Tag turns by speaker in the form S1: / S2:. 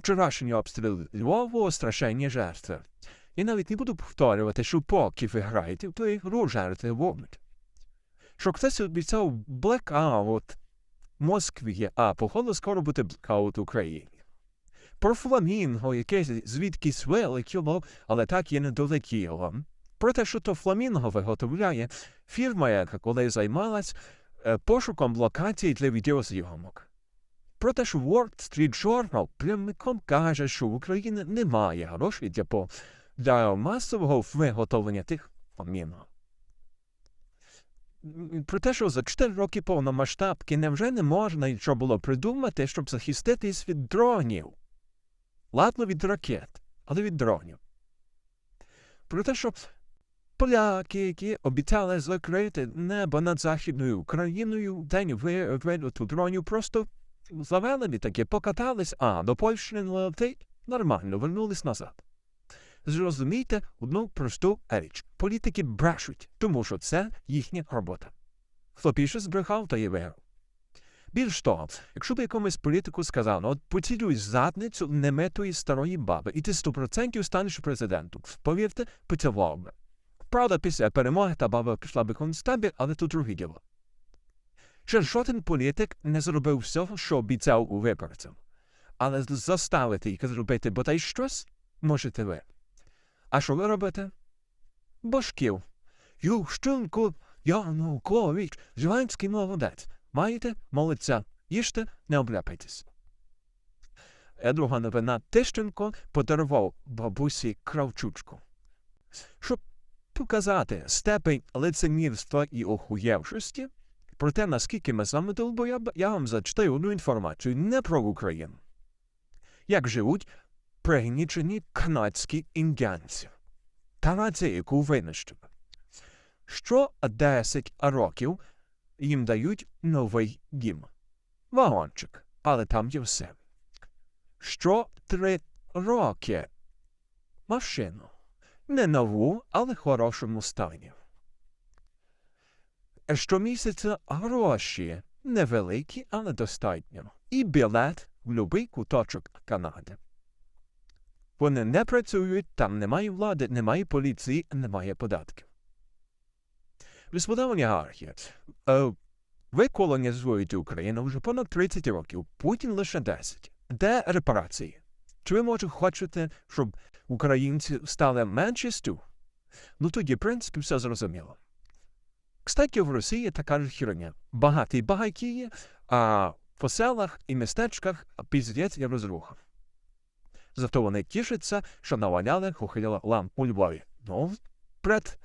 S1: вчорашні обстріли Львову страшенні жертви. Я навіть не буду повторювати, що поки ви граєте, то ігру жертви вогнуть. Що хтось обіцяв блекаут в Москві, а походу скоро буде блекаут в Україні. Про фламінго, яке звідкись вилетіло, але так і не долетіло. Про те, що то фламінго виготовляє фірма, яка коли займалась е, пошуком локацій для відеозйомок. Про те, що Wall Street Journal прямиком каже, що в Україні немає грошей для, по, для масового виготовлення тих фламінго. Про те, що за 4 роки повномасштабки невже не можна нічого було придумати, щоб захиститись від дронів. Ладно від ракет, але від дронів. Про те, що поляки, які обіцяли закрити небо над Західною Україною, день ви- вильоту дронів просто завели літаки, покатались, а до Польщі не летить, нормально, вернулись назад. Зрозумійте одну просту річ. Політики брешуть, тому що це їхня робота. Хто більше збрехав, то є виграв. Більш того, якщо б якомусь політику сказано, от поцілюй задницю немитої старої баби, і ти 100% станеш президентом, повірте, поцілував би. Правда, після перемоги та баба пішла би в концтабір, але тут друге діло. Ще жоден політик не зробив всього, що обіцяв у виборцям. Але заставити їх зробити бодай щось можете ви. А що ви робите? Бошків. Ющенко, Янукович, Зеленський молодець. Маєте молодця. Їжте, не обляпайтесь. Е, Друга новина Тищенко подарував бабусі кравчучку. Щоб показати степень лицемірства і охуєвшості, про те, наскільки ми з вами долбоєб, я вам зачитаю одну інформацію не про Україну. Як живуть пригнічені канадські індіанці. Та нація, яку винищили. Що 10 років їм дають новий дім. Вагончик, але там є все. Що три роки машину. Не нову, але хорошому стані. Щомісяця гроші невеликі, але достатньо. І білет в будь-який куточок Канади. Вони не працюють, там немає влади, немає поліції, немає податків. Господа олігархи, е, ви колонізуєте Україну вже понад 30 років, Путін лише 10. Де репарації? Чи ви, може, хочете, щоб українці стали меншістю? Ну тоді, в принципі, все зрозуміло. Кстати, в Росії така ж херня. Багаті багатії, а по селах і містечках піздець і розруха. Зато вони тішаться, що наваляли хухиля ламп у Львові. Ну, пред